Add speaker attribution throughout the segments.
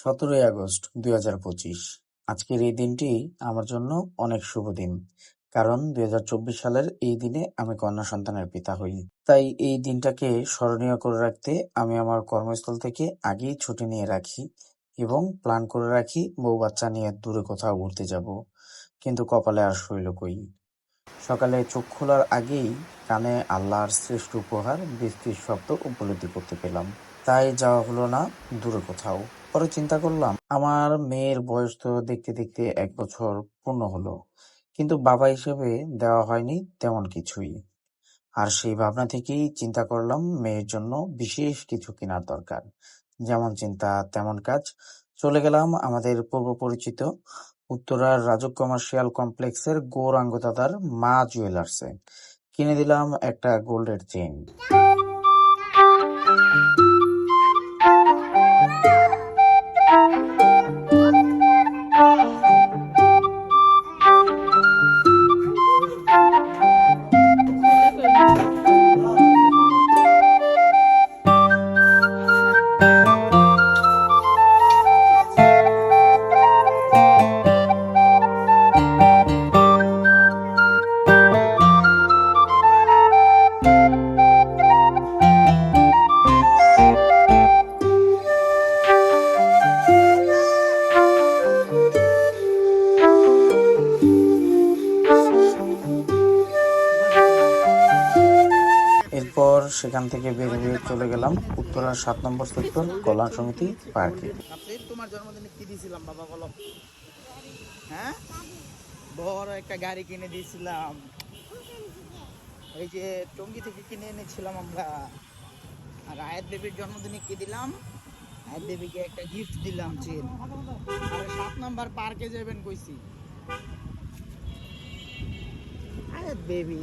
Speaker 1: সতেরোই আগস্ট দুই হাজার পঁচিশ। আজকের এই দিনটি আমার জন্য অনেক শুভ দিন, কারণ দুই হাজার চব্বিশ সালের এই দিনে আমি কন্যা সন্তানের পিতা হই। তাই এই দিনটাকে স্মরণীয় করে রাখতে আমি আমার কর্মস্থল থেকে আগেই ছুটি নিয়ে রাখি এবং প্ল্যান করে রাখি বউ বাচ্চা নিয়ে দূরে কোথাও ঘুরতে যাব, কিন্তু কপালে আর শৈল কই। সকালে চোখ খোলার আগেই কানে আল্লাহর শ্রেষ্ঠ উপহার বৃষ্টির শব্দ উপলব্ধি করতে পেলাম। তাই যাওয়া হলো না, দূরে কোথাও। পরে চিন্তা করলাম, আমার মেয়ের বয়স তো দেখতে দেখতে এক বছর পূর্ণ হলো, কিন্তু বাবা হিসেবে দেওয়া হয়নি তেমন কিছুই। আর সেই ভাবনা থেকেই চিন্তা করলাম মেয়ের জন্য বিশেষ কিছু কেনার দরকার। যেমন চিন্তা, তেমন কাজ। চলে গেলাম আমাদের পূর্ব পরিচিত উত্তরার রাজক কমার্শিয়াল কমপ্লেক্সের গৌরাঙ্গ দাদার মা জুয়েলার্সে। কিনে দিলাম একটা গোল্ডের চেইন। সেখান থেকে বের হয়ে চলে গেলাম উত্তরার সাত নম্বর সেক্টর কল্যাণ সমিতি পার্কে।
Speaker 2: তোমার জন্মদিনে কি দিয়েছিলাম বাবা বলো? হ্যাঁ? বড় একটা গাড়ি কিনে দিয়েছিলাম এই যে টঙ্গি থেকে কিনে এনেছিলাম আমরা। আর আয়ের দেবীর জন্মদিনে কি দিলাম? আয়ের দেবীকে একটা গিফট দিলাম চেন। আর সাত নাম্বার পার্কে যাবেন কইছি। আয়ের দেবী।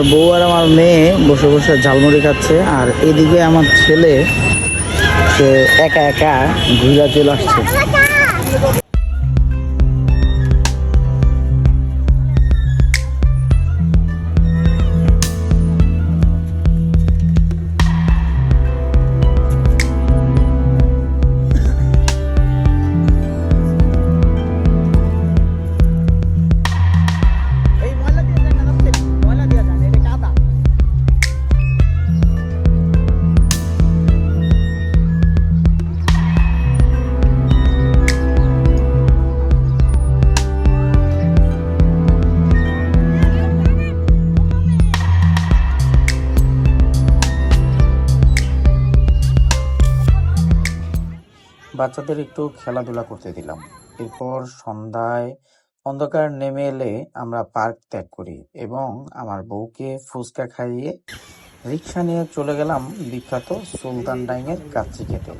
Speaker 2: আমার বউ আর আমার মেয়ে বসে বসে ঝালমুড়ি খাচ্ছে, আর এদিকে আমার ছেলে, সে একা একা ঘুরে চলে আসছে।
Speaker 1: বাচ্চাদের একটু খেলাধুলা করতে দিলাম। এরপর সন্ধ্যায় অন্ধকার নেমে এলে আমরা পার্ক ত্যাগ করি এবং আমার বউকে ফুচকা খাইয়ে রিক্সা নিয়ে চলে গেলাম বিখ্যাত সুলতান ডাইংয়ের কাছে খেতে।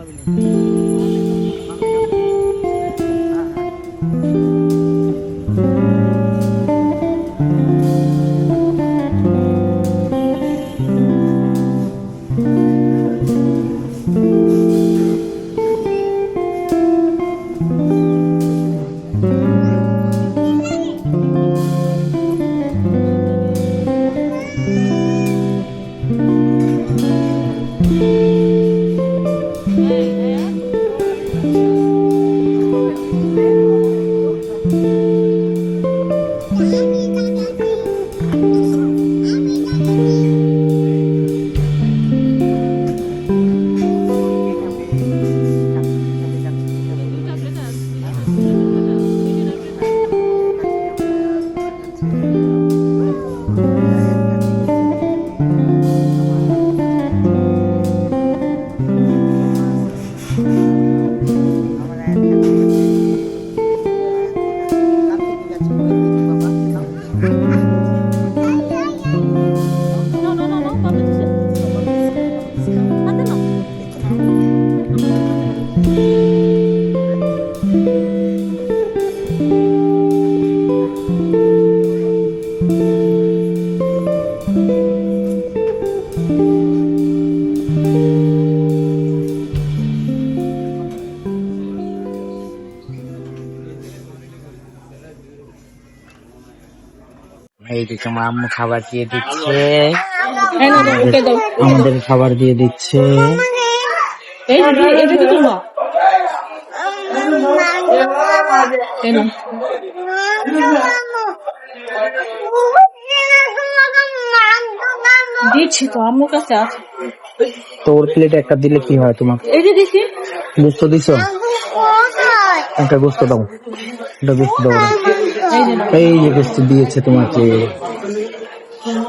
Speaker 1: এই যে তোমার আম্মু খাবার দিয়ে দিচ্ছে।
Speaker 3: না, ওকে দাও?
Speaker 1: আমাদের খাবার দিয়ে দিচ্ছে।
Speaker 3: দিচ্ছি তো আম্মুর কাছে আছে।
Speaker 1: তোর প্লেটে একটা দিলে কি হয় তোমার
Speaker 3: এই যে দিছি?
Speaker 1: গোস্ত দিছো একটা গোস্ত দাও। একটা গোস্ত দাও।
Speaker 3: এই যে।
Speaker 1: গোস্ত দিয়েছে তোমাকে।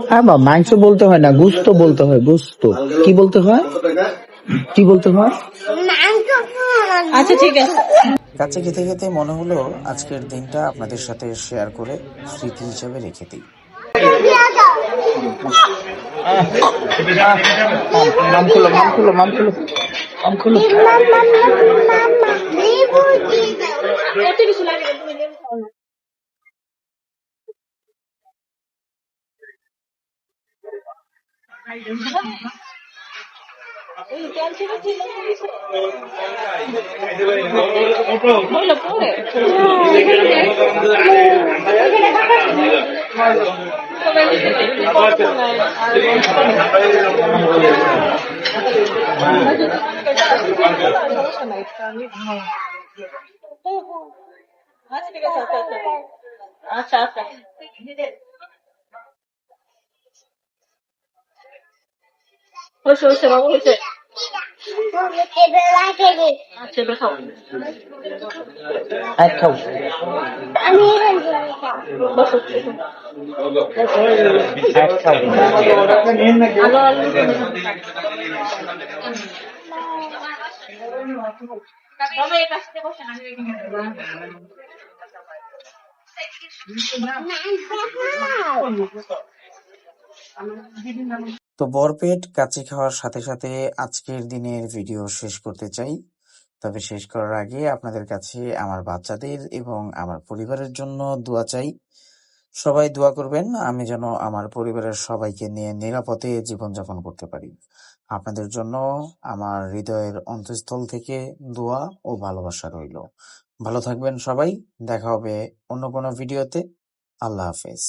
Speaker 1: হ্যাঁ বা মাংস বলতে হয় না গুস্ত বলতে হয় গুস্ত। কি বলতে হয়? কি বলতে হয়?
Speaker 3: আচ্ছা ঠিক আছে।
Speaker 1: কাছে খেতে খেতে মনে হলো আজকের দিনটা আপনাদের সাথে শেয়ার করে স্মৃতি হিসেবে রেখে দিই। মাম খুলো মাম খুলো মাম খুলো মাম খুলো
Speaker 3: আচ্ছা আচ্ছা আচ্ছা হয়েছে হয়েছে বাবু হয়েছে আচ্ছা
Speaker 1: তো বরপেট কাচ্চি খাওয়ার সাথে সাথে আজকের দিনের ভিডিও শেষ করতে চাই। তবে শেষ করার আগে আপনাদের কাছে আমার বাচ্চাদের এবং আমার পরিবারের জন্য দোয়া চাই। সবাই দোয়া করবেন, আমি যেন আমার পরিবারের সবাইকে নিয়ে নিরাপদে জীবনযাপন করতে পারি। আপনাদের জন্য আমার হৃদয়ের অন্তঃস্থল থেকে দোয়া ও ভালোবাসা রইল। ভালো থাকবেন সবাই, দেখা হবে অন্য কোনো ভিডিওতে। আল্লাহ হাফেজ।